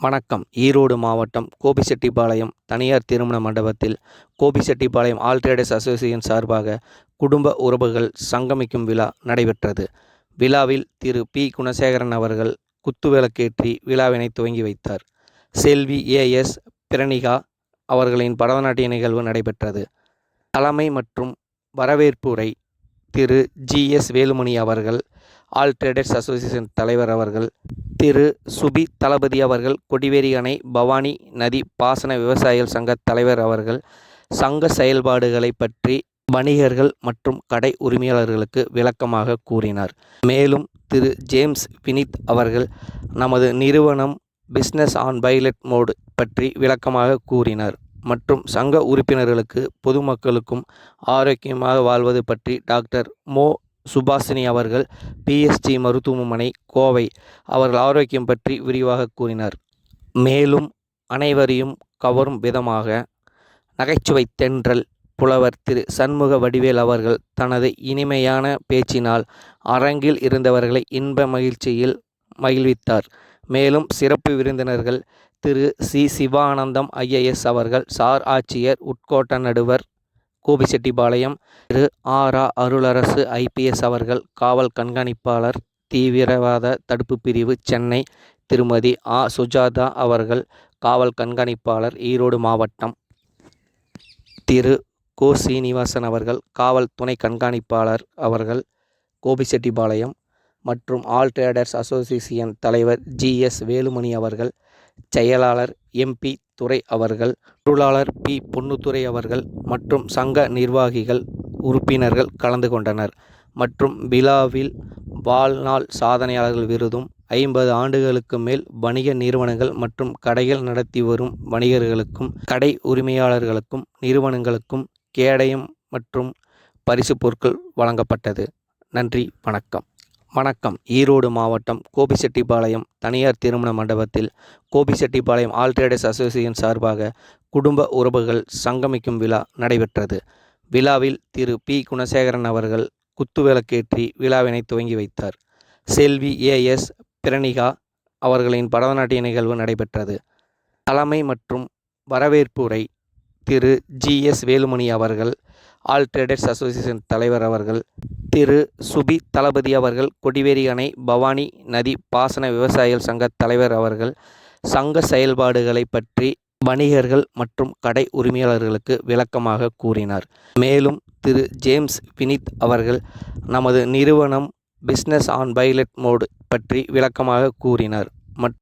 வணக்கம். ஈரோடு மாவட்டம் கோபிசெட்டிப்பாளையம் தனியார் திருமண மண்டபத்தில் கோபிசெட்டிப்பாளையம் ஆல் ட்ரேடர்ஸ் அசோசியேஷன் சார்பாக குடும்ப உறவுகள் சங்கமிக்கும் விழா நடைபெற்றது. விழாவில் திரு. பி. குணசேகரன் அவர்கள் குத்துவிளக்கேற்றி விழாவினை துவங்கி வைத்தார். செல்வி ஏஎஸ் பிரணிகா அவர்களின் பரதநாட்டிய நிகழ்வு நடைபெற்றது. தலைமை மற்றும் வரவேற்புரை திரு. ஜி. எஸ். வேலுமணி அவர்கள் ஆல் ட்ரேடர்ஸ் அசோசியேஷன் தலைவர் அவர்கள் திரு சுபி தளபதி அவர்கள் கொடிவேரி அணை பவானி நதி பாசன விவசாயிகள் சங்க தலைவர் அவர்கள் சங்க செயல்பாடுகளை பற்றி வணிகர்கள் மற்றும் கடை உரிமையாளர்களுக்கு விளக்கமாக கூறினார். மேலும் திரு ஜேம்ஸ் வினித் அவர்கள் நமது நிறுவனம் பிஸ்னஸ் ஆன் பைலட் மோடு பற்றி விளக்கமாக கூறினார். மற்றும் சங்க உறுப்பினர்களுக்கு பொதுமக்களுக்கும் ஆரோக்கியமாக வாழ்வது பற்றி டாக்டர் மோ. சுபாஷினி அவர்கள் பிஎஸ்ஜி மருத்துவமனை கோவை. அவர்கள் ஆரோக்கியம் பற்றி விரிவாக கூறினார். மேலும் அனைவரையும் கவரும் விதமாக நகைச்சுவை தென்றல் புலவர் திரு. சண்முக வடிவேல் அவர்கள் தனது இனிமையான பேச்சினால் அரங்கில் இருந்தவர்களை இன்ப மகிழ்ச்சியில் மகிழ்வித்தார். மேலும் சிறப்பு விருந்தினர்கள் திரு. சி. சிவானந்தம் ஐஏஎஸ் அவர்கள் சார் ஆட்சியர் உட்கோட்ட நடுவர் கோபிசெட்டிபாளையம் திரு. ஆரா. அருளரசு ஐபிஎஸ் அவர்கள் காவல் கண்காணிப்பாளர் தீவிரவாத தடுப்பு பிரிவு சென்னை திருமதி ஆ. சுஜாதா அவர்கள் காவல் கண்காணிப்பாளர் ஈரோடு மாவட்டம். திரு. கோ. சீனிவாசன் அவர்கள் காவல் துணை கண்காணிப்பாளர் அவர்கள் கோபிசெட்டிபாளையம். மற்றும் ஆல் ட்ரேடர்ஸ் அசோசியேஷன் தலைவர் ஜி. எஸ். வேலுமணி அவர்கள் செயலாளர் எம்பி துரை அவர்கள் பொருளாளர் பி. பொன்னுத்துறை அவர்கள் மற்றும் சங்க நிர்வாகிகள் உறுப்பினர்கள் கலந்து கொண்டனர். மற்றும் விழாவில் வாழ்நாள் சாதனையாளர்கள் விருதும் ஐம்பது ஆண்டுகளுக்கு மேல் வணிக நிறுவனங்கள் மற்றும் கடைகள் நடத்தி வரும் வணிகர்களுக்கும் கடை உரிமையாளர்களுக்கும் நிறுவனங்களுக்கும் கேடயம் மற்றும் பரிசு பொருட்கள் வழங்கப்பட்டது. நன்றி வணக்கம். வணக்கம். ஈரோடு மாவட்டம் கோபிசெட்டிப்பாளையம் தனியார் திருமண மண்டபத்தில் கோபிசெட்டிப்பாளையம் ஆல் ட்ரேடர்ஸ் அசோசியேஷன் சார்பாக குடும்ப உறவுகள் சங்கமிக்கும் விழா நடைபெற்றது. விழாவில் திரு. பி. குணசேகரன் அவர்கள் குத்துவிளக்கேற்றி விழாவினை துவங்கி வைத்தார். செல்வி ஏஎஸ் பிரணிகா அவர்களின் பரதநாட்டிய நிகழ்வு நடைபெற்றது. தலைமை மற்றும் வரவேற்புரை திரு. ஜி. எஸ். வேலுமணி அவர்கள் ஆல் ட்ரேடர்ஸ் அசோசியேஷன் தலைவர் அவர்கள் திரு சுபி தளபதி அவர்கள் கொடிவேரி அணை பவானி நதி பாசன விவசாயிகள் சங்க தலைவர் அவர்கள் சங்க செயல்பாடுகளை பற்றி வணிகர்கள் மற்றும் கடை உரிமையாளர்களுக்கு விளக்கமாக கூறினார். மேலும் திரு ஜேம்ஸ் வினித் அவர்கள் நமது நிறுவனம் பிஸ்னஸ் ஆன் பைலட் மோடு பற்றி விளக்கமாக கூறினார். மற்